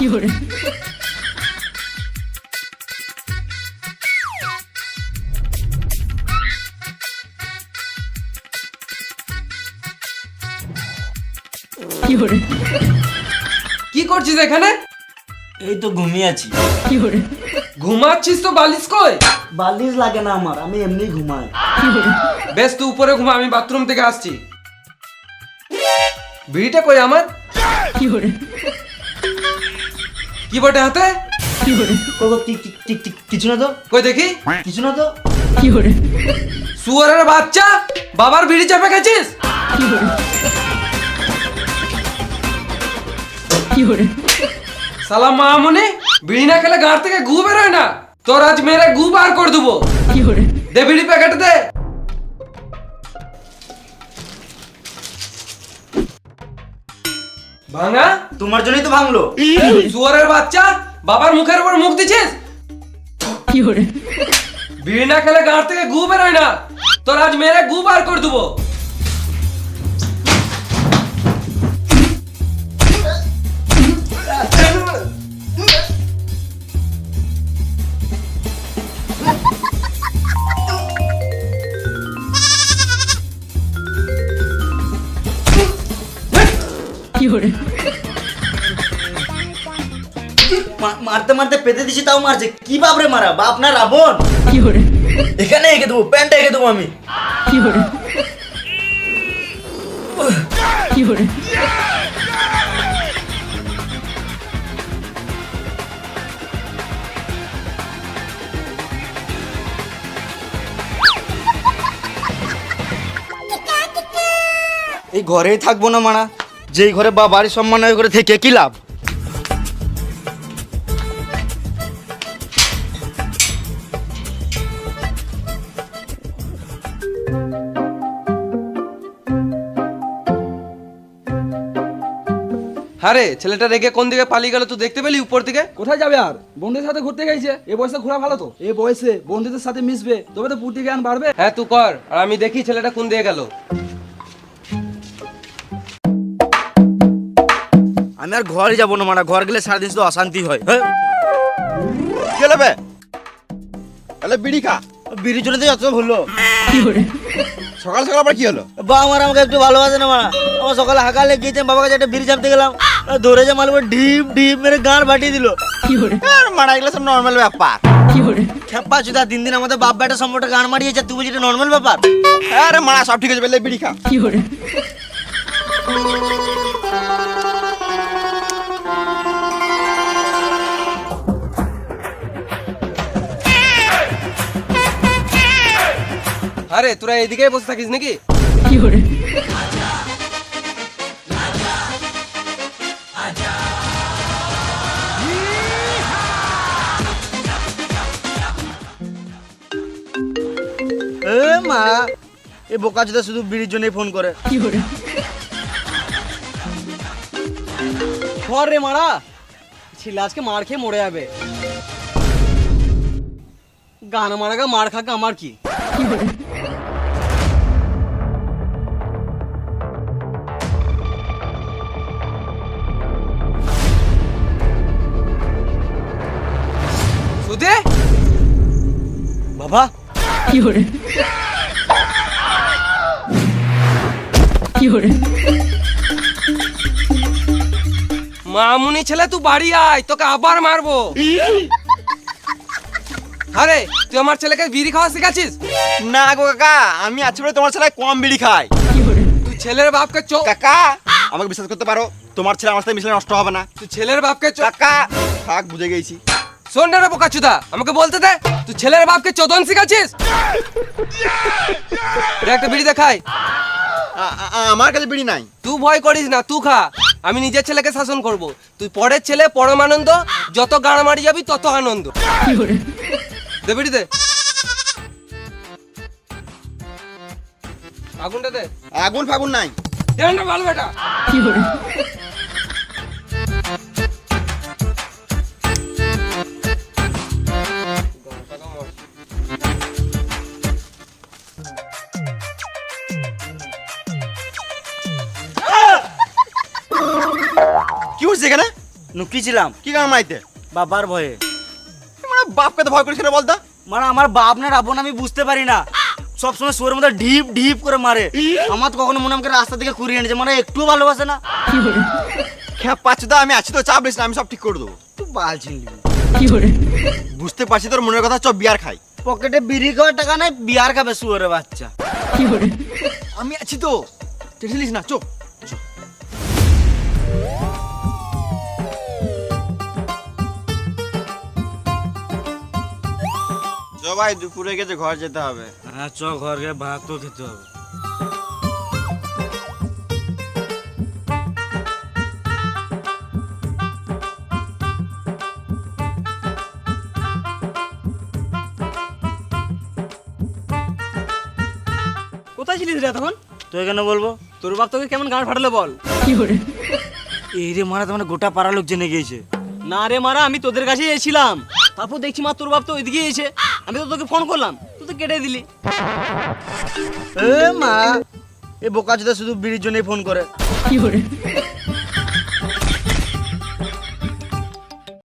有人，有人。কি করছিস এখানে? এই তো ঘুমিয়ে আছি। ঘুমাচ্ছিস তো বালিশ কই? বালিশ লাগে না আমার আমি এমনি ঘুমাই। বেশ তুই উপরে ঘুমা আমি বাথরুম থেকে আসছি। বিড়িটা কই আমার? কি বটে হাতে? কি- কি- কি- কি- কিছু না তো? কই দেখি? কিছু না তো? শুয়ারের বাচ্চা? বাবার বিড়ি চাপে গেছিস? সালাম মামুনি বিড়ি না খেলে গাঁট থেকে গু বেরোয় না। তোর আজ মেরে গু বার করে দেবো। দে বিড়ি প্যাকেট দে। ভাঙা? তোমার জন্যই তো ভাঙলো। শুয়ারের বাচ্চা বাবার মুখের উপর মুখ দিছিস বিড়ি না খেলে গাঁট থেকে গু বেরোয় না। তোর আজ মেরে গু বার করে দেবো। মারতে মারতে পেতে দিছি তাও মারছে। কি বাপরে মারা? বাপ না রাবণ? এখানে এঁকে দেবো প্যান্টটা এঁকে দেবো আমি। এই ঘরেই থাকব না মারা। যেই ঘরে বা বাড়ির সম্মান হয় ওই ঘরে থেকে কি লাভ? আরে ছেলেটা রেগে কোন দিকে পালিয়ে গেল তুই দেখতে পেলি উপর দিকে? কোথায় যাবে আর? বন্ধুদের সাথে ঘুরতে গেছে। এ বয়সে ঘোরা ভালো তো? এ বয়সে বন্ধুদের সাথে মিশবে তবে তো পুটি জ্ঞান বাড়বে। হ্যাঁ তুই কর। আর আমি দেখি ছেলেটা কোন দিকে গেল। আমি আর ঘরে যাব না মারা। ঘর গেলে সারাদিন শুধু অশান্তি হয় হ্যাঁ? গেলে বে তাহলে বিড়ি খা। বিড়ি চলে তো যত ভুললো সকাল সকাল আবার কি হলো? বাবা আমার আমাকে একটু ভালোবাসে না মারা। আমার সকালে হাঁকালে গিয়েছে বাবার কাছে একটা বিড়ি চাপতে গেলাম। ধরে যে মালবে ঢিপ ঢিপ মেরে গান ফাটিয়ে দিল। আর মারা এগুলো সব নর্মাল ব্যাপার। খেপা চুদা দিন দিন আমাদের বাপ বেটা সম্পর্কে গান মারিয়েছে তুই বুঝি এটা নর্মাল ব্যাপার? আরে মারা সব ঠিক আছে বেলে বিড়ি খা। আরে তোরা এদিকেই বসে থাকিস নাকি? এ মা এ বোকা চুদা শুধু বিড়ির জন্যই ফোন করে। ঘর রে মারা ছেলে আজকে মার খেয়ে মরে যাবে। গান মারাগা মার খাকা আমার কি? সুদে? বাবা। মামুনি ছেলে তুই বাড়ি আয় তোকে আবার মারবো। আরে তুই আমার ছেলেকে বিড়ি খাওয়া শিখাচ্ছিস? না গো কাকা আমি আছি বলে তোমার ছেলে কম বিড়ি খাই তুই ছেলের বাপকে চো কাকা আমাকে বিশ্বাস করতে পারো তোমার ছেলে আমার সাথে মিশলে নষ্ট হবে না। তুই ছেলের বাপকে চো কাকা থাক বুঝে গেছি। শোন রে বোকাচুদা আমাকে বলতে দে তুই ছেলের বাপকে চোদন শিখাচ্ছিস? একটা বিড়ি দেখাই। আমার কাছে বিড়ি নাই। তুই ভয় করিস না তুই খা। আমি নিজের ছেলেকে শাসন করব। তুই পরের ছেলে পরমানন্দ যত গাড়া মারি যাবি তত আনন্দ। দে বেটি দে। আগুনটা দে। আগুন ফাগুন নাই। দেন না ভালো বেটা। কি করে কি হচ্ছে এখানে? নুকি ছিলাম কি গান মাইতে? বাবার ভয়ে। বাপকে তো ভয় করিস না বলতা মানে আমার বাপ না রাবণ আমি বুঝতে পারি না। সবসময় সুরের মধ্যে ঢিপ ঢিপ করে মারে। আমার তো কখনো মনে আমাকে রাস্তা থেকে কুড়িয়ে এনেছে। মানে একটু ভালোবাসে না। খ্যাপ পাচ্ছি তো আমি আছি তো চাপ না আমি সব ঠিক করে দেবো। তুই বাল ছিনলি বুঝতে পারছি তোর মনের কথা চপ বিয়ার খাই। পকেটে বিড়ি খাওয়ার টাকা নাই বিয়ার খাবে সুয়ারে বাচ্চা। আমি আছি তো। নিস না? চো চো। ভাই দুপুরে গেছে ঘর যেতে হবে। হ্যাঁ চ ঘর গিয়ে ভাত তো খেতে হবে। কোথায় ছিলিস রে তখন? তুই কেন বলব তোর বাপ তোকে কেমন গান ফাটালো বল। এই রে মারা তো মানে গোটা পাড়া লোক জেনে গিয়েছে। না রে মারা আমি তোদের কাছেই এসেছিলাম। তারপর দেখছি মা তোর বাপ তো ওইদিকে এসে আমি তো তোকে ফোন করলাম তুই তো কেটে দিলি। এ মা এ বোকা শুধু বিড়ির জন্যই ফোন করে?